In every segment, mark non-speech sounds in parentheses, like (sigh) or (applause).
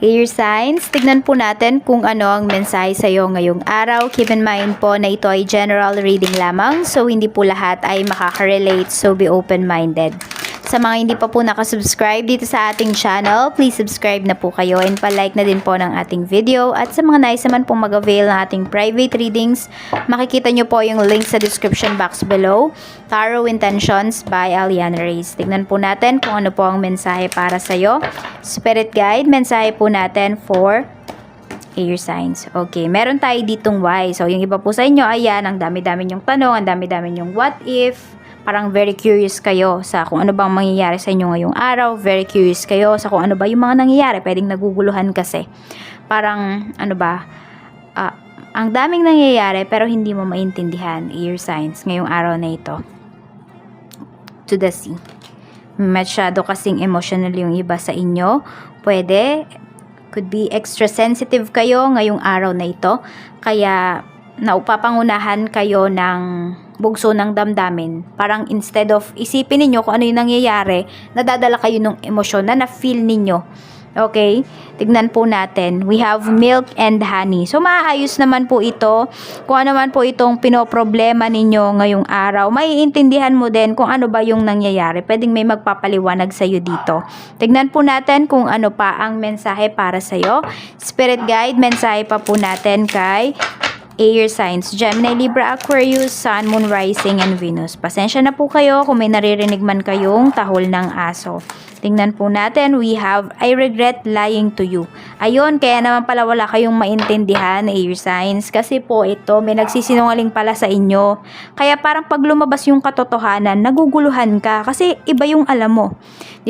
Air signs, tignan po natin kung ano ang mensahe sa iyo ngayong araw. Keep in mind po na ito ay general reading lamang, so hindi po lahat ay makaka-relate, so be open-minded. Sa mga hindi pa po nakasubscribe dito sa ating channel, please subscribe na po kayo and palike na din po ng ating video. At sa mga nais naman pong mag-avail ng ating private readings, makikita nyo po yung link sa description box below. Tarot Intentions by Aliana Reyes. Tignan po natin kung ano po ang mensahe para sa'yo. Spirit Guide, mensahe po natin for air signs. Okay, meron tayo ditong why. So, yung iba po sa inyo, ayan, ang dami-dami yung tanong, ang dami-dami yung what if, parang very curious kayo sa kung ano bang mangyayari sa inyo ngayong araw, very curious kayo sa kung ano ba yung mga nangyayari, pwedeng naguguluhan kasi. Parang, ano ba, ah, ang daming nangyayari pero hindi mo maintindihan, air signs, ngayong araw na ito. To the sea. Masyado kasing emotional yung iba sa inyo. Pwede, could be extra sensitive kayo ngayong araw na ito. Kaya naupapangunahan kayo ng bugso ng damdamin. Parang instead of isipin ninyo kung ano yung nangyayari, nadadala kayo ng emosyon na na-feel ninyo. Okay? Tignan po natin. We have milk and honey. So, maayos naman po ito. Kung ano man po itong pinoproblema ninyo ngayong araw, maiintindihan mo din kung ano ba yung nangyayari. Pwedeng may magpapaliwanag sa'yo dito. Tignan po natin kung ano pa ang mensahe para sa'yo. Spirit Guide, mensahe pa po natin kay air signs, Gemini, Libra, Aquarius, Sun, Moon, Rising, and Venus. Pasensya na po kayo kung may naririnig man kayong tahol ng aso. Tingnan po natin, we have, I regret lying to you. Ayun, kaya naman pala wala kayong maintindihan, air signs, kasi po ito, may nagsisinungaling pala sa inyo. Kaya parang pag lumabas yung katotohanan, naguguluhan ka, kasi iba yung alam mo.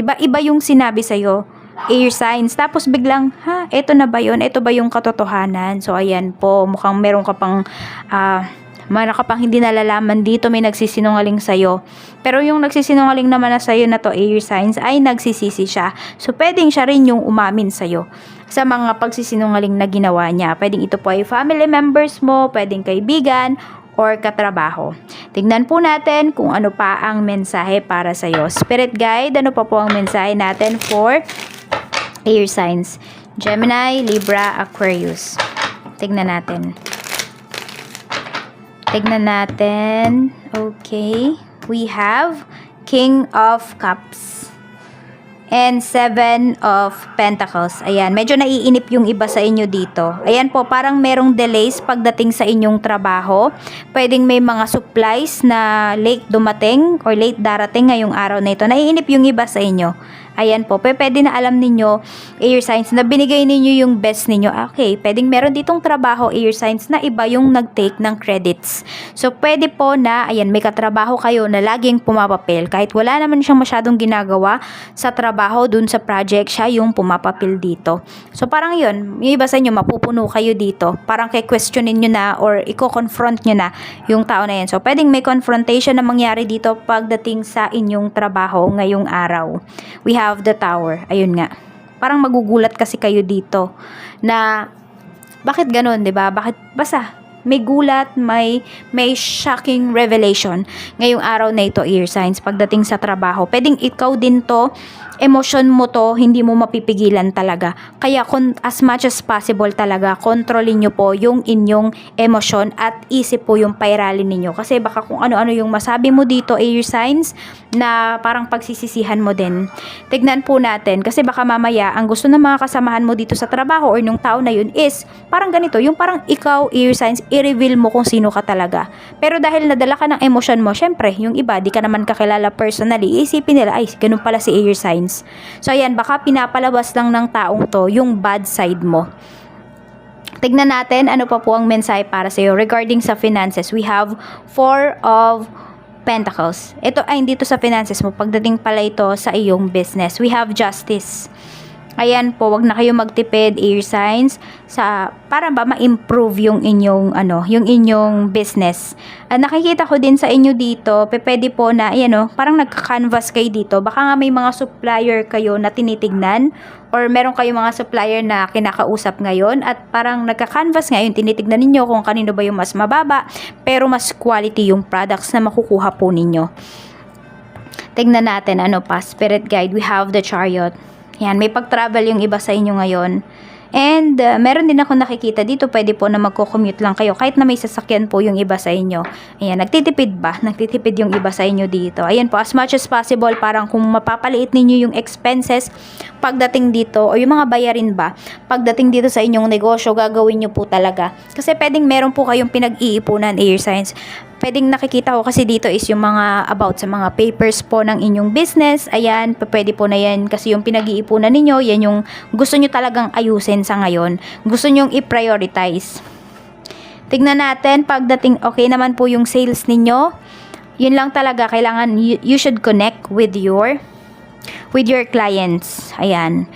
ba Iba yung sinabi sa'yo air signs. Tapos biglang, ha, eto na ba yun? Eto ba yung katotohanan? So, ayan po, mukhang meron ka pang, ah, meron ka pang hindi nalalaman dito, may nagsisinungaling sa'yo. Pero yung nagsisinungaling naman na sa'yo na to, air signs, ay nagsisisi siya. So, pwedeng siya rin yung umamin sa'yo sa mga pagsisinungaling na ginawa niya. Pwedeng ito po ay family members mo, pwedeng kaibigan, or katrabaho. Tignan po natin kung ano pa ang mensahe para sa'yo. Spirit Guide, ano pa po ang mensahe natin for air signs. Gemini, Libra, Aquarius. Tignan natin. Tignan natin. Okay. We have King of Cups. And Seven of Pentacles. Ayan, medyo naiinip yung iba sa inyo dito. Ayan po, parang merong delays pagdating sa inyong trabaho. Pwedeng may mga supplies na late dumating or late darating ngayong araw na ito. Naiinip yung iba sa inyo. Ayan po, pwede na alam ninyo, air signs, na binigay ninyo yung best ninyo. Okay, pwedeng meron ditong trabaho, air signs, na iba yung nag-take ng credits. So, pwede po na, ayan, may katrabaho kayo na laging pumapapil. Kahit wala naman siyang masyadong ginagawa sa trabaho dun sa project, siya yung pumapapil dito. So, parang yun, yung iba sa inyo, mapupuno kayo dito. Parang kay questionin nyo na or i-confront nyo na yung tao na yan. So, pwedeng may confrontation na mangyari dito pagdating sa inyong trabaho ngayong araw. We have the tower. Ayun nga. Parang magugulat kasi kayo dito na bakit ganun, 'di ba? Bakit basta may gulat, may may shocking revelation ngayong araw na ito, ear signs, pagdating sa trabaho. Pwedeng ikaw din to, emotion mo to, hindi mo mapipigilan talaga. Kaya kun, as much as possible talaga, kontrolin nyo po yung inyong emosyon at isip po yung pairalin ninyo. Kasi baka kung ano-ano yung masabi mo dito, air signs, na parang pagsisisihan mo din. Tignan po natin, kasi baka mamaya, ang gusto ng mga kasamahan mo dito sa trabaho or nung tao na yun is, parang ganito, yung parang ikaw, air signs, i-reveal mo kung sino ka talaga. Pero dahil nadala ka ng emosyon mo, syempre, yung iba, di ka naman kakilala personally, isipin nila, ay, ganun pala si air signs. So, ayan, baka pinapalabas lang ng taong to yung bad side mo. Tignan natin ano pa po ang mensahe para sa iyo regarding sa finances. We have four of Pentacles. Ito ay dito sa finances mo. Pagdating pala ito sa iyong business. We have justice. Ayan po, wag na kayo magtipid air signs sa para ba ma-improve yung inyong ano, yung inyong business. Ah, nakikita ko din sa inyo dito, pe- pwede po na ayan oh, parang nagka-canvas kayo dito. Baka nga may mga supplier kayo na tinitignan or meron kayong mga supplier na kinakausap ngayon at parang nagka-canvas ngayon, tinitignan ninyo kung kanino ba yung mas mababa, pero mas quality yung products na makukuha po ninyo. Tignan natin ano pa, spirit guide, we have the chariot. Yan, may pag-travel yung iba sa inyo ngayon. And uh, meron din ako nakikita dito, pwede po na magko-commute lang kayo kahit na may sasakyan po yung iba sa inyo. Ayan, nagtitipid ba? (laughs) Nagtitipid yung iba sa inyo dito. Ayan po, as much as possible, parang kung mapapaliit ninyo yung expenses pagdating dito o yung mga bayarin ba, pagdating dito sa inyong negosyo, gagawin nyo po talaga. Kasi pwedeng meron po kayong pinag-iipunan, air science pwedeng nakikita ko kasi dito is yung mga about sa mga papers po ng inyong business. Ayan, pwede po na yan kasi yung pinag-iipunan ninyo, yan yung gusto nyo talagang ayusin sa ngayon. Gusto nyo i-prioritize. Tignan natin, pagdating okay naman po yung sales ninyo, yun lang talaga, kailangan you, you should connect with your with your clients. Ayan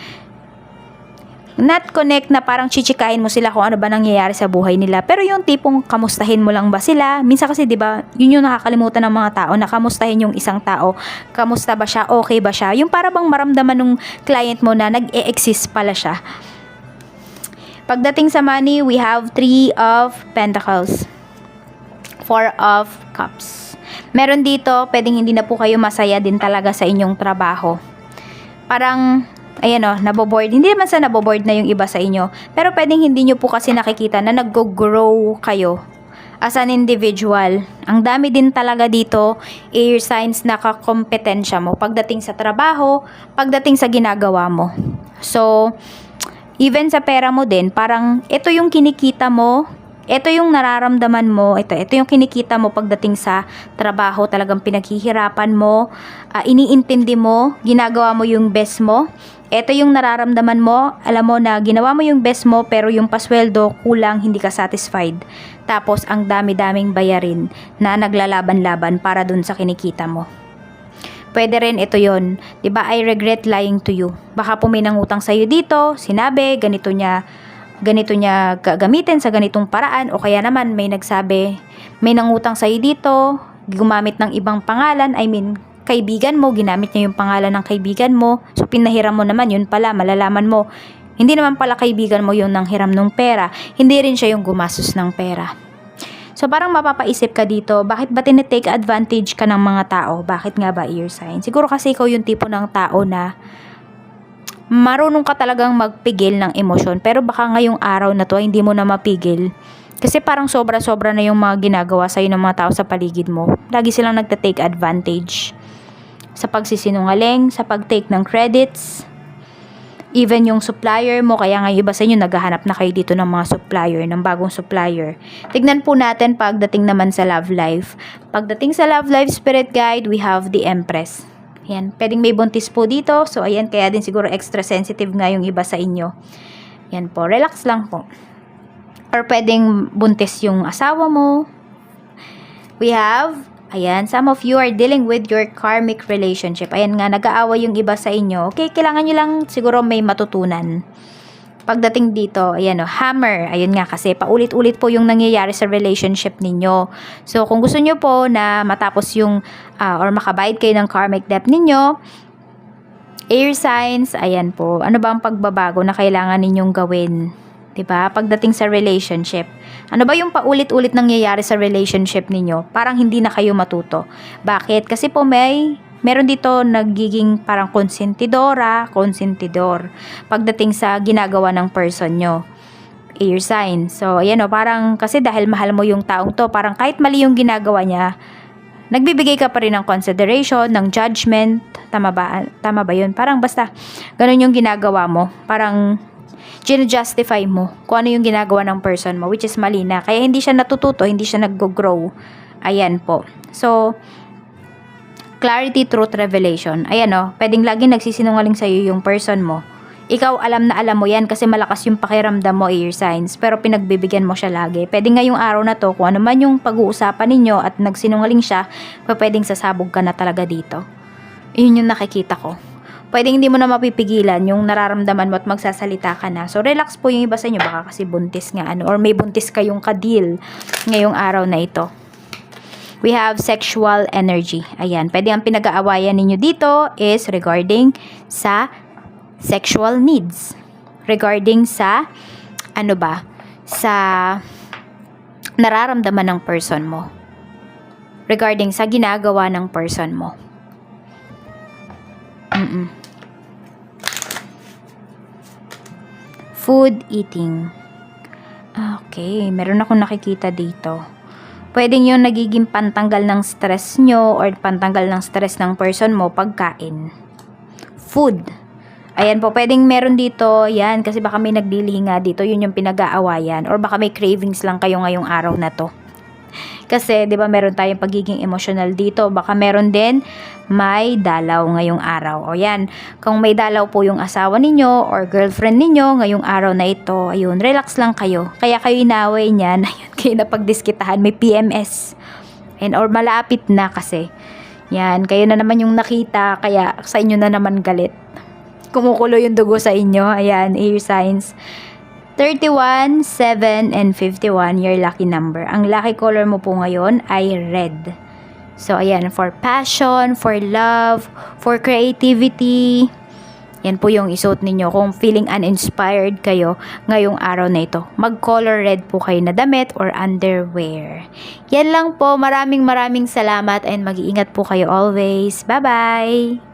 not connect na parang chichikain mo sila kung ano ba nangyayari sa buhay nila. Pero yung tipong kamustahin mo lang ba sila? Minsan kasi 'di ba, yun yung nakakalimutan ng mga tao na kamustahin yung isang tao. Kamusta ba siya? Okay ba siya? Yung para bang maramdaman ng client mo na nag-e-exist pala siya. Pagdating sa money, we have three of pentacles. Four of cups. Meron dito, pwedeng hindi na po kayo masaya din talaga sa inyong trabaho. Parang ayan o, naboboard. Hindi naman sa naboboard na yung iba sa inyo. Pero pwedeng hindi nyo po kasi nakikita na nag-grow kayo as an individual. Ang dami din talaga dito, air signs na kakompetensya mo pagdating sa trabaho, pagdating sa ginagawa mo. So, even sa pera mo din, parang ito yung kinikita mo, ito yung nararamdaman mo, ito, ito yung kinikita mo pagdating sa trabaho, talagang pinaghihirapan mo, ah, iniintindi mo, ginagawa mo yung best mo. Ito yung nararamdaman mo, alam mo na ginawa mo yung best mo pero yung pasweldo kulang, hindi ka satisfied. Tapos ang dami-daming bayarin na naglalaban-laban para dun sa kinikita mo. Pwede rin ito yon, 'di ba? I regret lying to you. Baka po may nangutang sa dito, sinabi ganito niya ganito niya gagamitin sa ganitong paraan o kaya naman may nagsabi may nangutang sa dito, gumamit ng ibang pangalan, I mean kaibigan mo, ginamit niya yung pangalan ng kaibigan mo. So pinahiram mo naman yun pala, malalaman mo hindi naman pala kaibigan mo yung nang hiram ng pera, hindi rin siya yung gumastos ng pera. So parang mapapaisip ka dito, bakit ba tinitake advantage ka ng mga tao? Bakit nga ba ear sign? Siguro kasi ikaw yung tipo ng tao na marunong ka talagang magpigil ng emosyon. Pero baka ngayong araw na to, hindi mo na mapigil. Kasi parang sobra-sobra na yung mga ginagawa sa'yo ng mga tao sa paligid mo. Lagi silang nagta-take advantage. Sa pagsisinungaling, sa pag-take ng credits, even yung supplier mo, kaya nga iba sa inyo naghahanap na kayo dito ng mga supplier, ng bagong supplier. Tignan po natin pagdating naman sa love life. Pagdating sa love life spirit guide, we have the empress. Yan, pwedeng may buntis po dito. So, ayan, kaya din siguro extra sensitive nga yung iba sa inyo. Yan po, relax lang po. Or pwedeng buntis yung asawa mo. We have, ayan, some of you are dealing with your karmic relationship. Ayan nga, nag-aaway yung iba sa inyo. Okay, kailangan nyo lang siguro may matutunan. Pagdating dito, ayan o, hammer. Ayun nga kasi paulit-ulit po yung nangyayari sa relationship ninyo. So, kung gusto nyo po na matapos yung ah, or makabayad kayo ng karmic debt ninyo, air signs, ayan po. Ano ba ang pagbabago na kailangan ninyong gawin? 'Di ba? Pagdating sa relationship. Ano ba yung paulit-ulit nangyayari sa relationship ninyo? Parang hindi na kayo matuto. Bakit? Kasi po may meron dito nagiging parang konsentidora, konsentidor pagdating sa ginagawa ng person nyo air sign. So, ayan o, parang kasi dahil mahal mo yung taong to, parang kahit mali yung ginagawa niya, nagbibigay ka pa rin ng consideration, ng judgment. Tama ba? Tama ba yun? Parang basta, ganun yung ginagawa mo. Parang, justify mo kung ano yung ginagawa ng person mo, which is mali na. Kaya hindi siya natututo, hindi siya nag-grow. Ayan po. So, clarity, truth, revelation. Ayan o, pwedeng lagi nagsisinungaling sa'yo yung person mo. Ikaw alam na alam mo yan kasi malakas yung pakiramdam mo air signs pero pinagbibigyan mo siya lagi. Pwede ngayong araw na to kung ano man yung pag-uusapan ninyo at nagsinungaling siya, pwedeng sasabog ka na talaga dito. Yun yung nakikita ko. Pwedeng hindi mo na mapipigilan yung nararamdaman mo at magsasalita ka na. So relax po yung iba sa inyo baka kasi buntis nga ano or may buntis kayong kadil ngayong araw na ito. We have sexual energy. Ayan, pwede ang pinag-aawayan ninyo dito is regarding sa sexual needs. Regarding sa, ano ba, sa nararamdaman ng person mo. Regarding sa ginagawa ng person mo. Mm-mm. Food eating. Okay, meron akong nakikita dito. Pwedeng yung nagiging pantanggal ng stress nyo or pantanggal ng stress ng person mo pagkain. Food. Ayan po, pwedeng meron dito, yan, kasi baka may nagdili nga dito, yun yung pinag-aawayan. Or baka may cravings lang kayo ngayong araw na to. Kasi, di ba, meron tayong pagiging emotional dito. Baka meron din may dalaw ngayong araw. O yan, kung may dalaw po yung asawa ninyo or girlfriend ninyo ngayong araw na ito, ayun, relax lang kayo. Kaya kayo inaway niyan, (laughs) ayun, kayo napagdiskitahan, may PMS. And or malapit na kasi. Yan, kayo na naman yung nakita, kaya sa inyo na naman galit. Kumukulo yung dugo sa inyo. Ayan, air signs. 31, 7, and 51, your lucky number. Ang lucky color mo po ngayon ay red. So, ayan, for passion, for love, for creativity. Yan po yung isuot ninyo kung feeling uninspired kayo ngayong araw na ito. Mag-color red po kayo na damit or underwear. Yan lang po. Maraming maraming salamat and mag-iingat po kayo always. Bye-bye!